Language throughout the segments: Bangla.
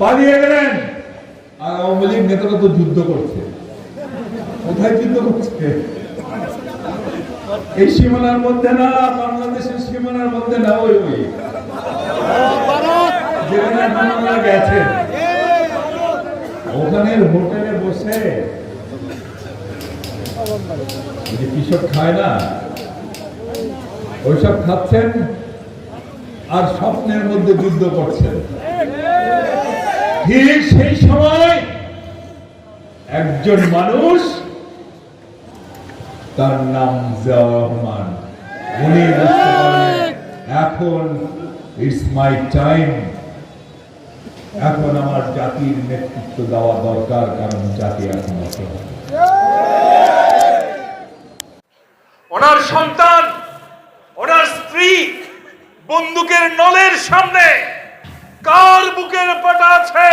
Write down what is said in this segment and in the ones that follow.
পালিয়ে গেলেন। আর আওয়ামী লীগ নেতারা তো যুদ্ধ করছে। কোথায় যুদ্ধ করছে? এই সীমানার মধ্যে না, বাংলাদেশের সীমানার মধ্যে না, ওই ওই। যেখানে ওখানের হোটেলে বসে। যে কৃষক খায় না, ওইসব খাচ্ছেন আর স্বপ্নের মধ্যে যুদ্ধ করছেন। ঠিক সেই সময় একজন মানুষ তার নাম রহমান। উনি এখন ইটস মাই টাইম এখন আমার জাতির নেতৃত্ব দেওয়া দরকার, কারণ জাতি এখন ওনার সন্তান, ওনার স্ত্রী বন্দুকের নলের সামনে, কার বুকের আছে।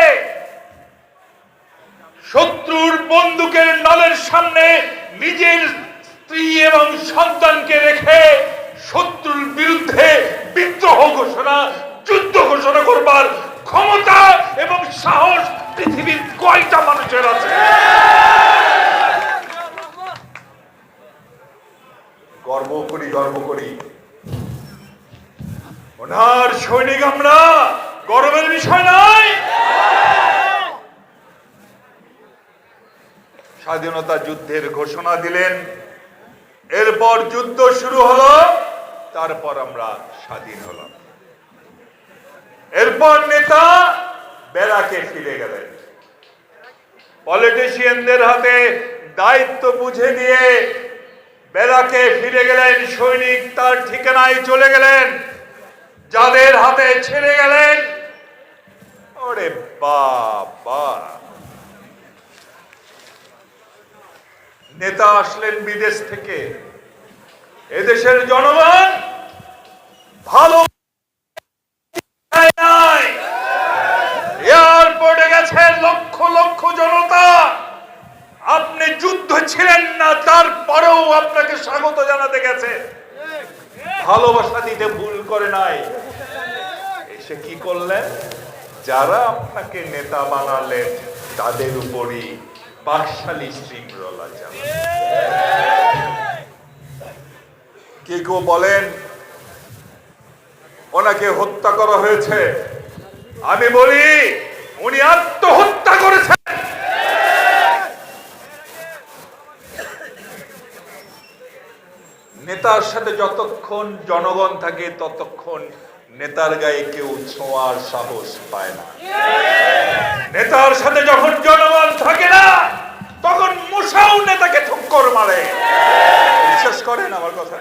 শত্রুর বন্দুকের নলের সামনে নিজের স্ত্রী এবং সন্তানকে রেখে শত্রুর বিরুদ্ধে বিদ্রোহ ঘোষণা, যুদ্ধ ঘোষণা করবার ক্ষমতা এবং সাহস পৃথিবীর কয়টা মানুষের আছে? গর্ব করি গর্ব করি। ওনার সৈনিক আমরা, গর্বের বিষয় নয় স্বাধীনতা যুদ্ধের ঘোষণা দিলেন। এরপর যুদ্ধ শুরু হলো, তারপর আমরা স্বাধীন হলাম। এরপর নেতা বেড়াকে ফিরে গেলেন। পলিটিশিয়ানদের হাতে দায়িত্ব বুঝে দিয়ে বেলাকে ফিরে গেলেন, সৈনিক তার ঠিকানায় চলে গেলেন। যাদের হাতে ছেড়ে গেলেন, ওরে বাবা। নেতা আসলেন বিদেশ থেকে। এদেশের জনগণ ভালো এয়ারপোর্টে গেছে লক্ষ লক্ষ জনতা। আপনি যুদ্ধ ছিলেন না, তারপরেও আপনাকে স্বাগত জানাতে গেছে। ভালোবাসা দিতে ভুল করে নাই। এসে কি করলেন? যারা আপনাকে নেতা বানালেন, তাদের উপরই বাকশালী শৃঙ্খলা কে কেউ বলেন? ওনাকে হত্যা করা হয়েছে। আমি বলি, উনি আত্মহত্যা করেছেন। নেতার সাথে যতক্ষণ জনগণ থাকে, ততক্ষণ নেতার গায়ে কেউ ছোঁয়ার সাহস পায় না। নেতার সাথে যখন জনগণ থাকে না, তখন মুসাও নেতাকে ঠক্কর মারে। বিশ্বাস করেন আমার কথা?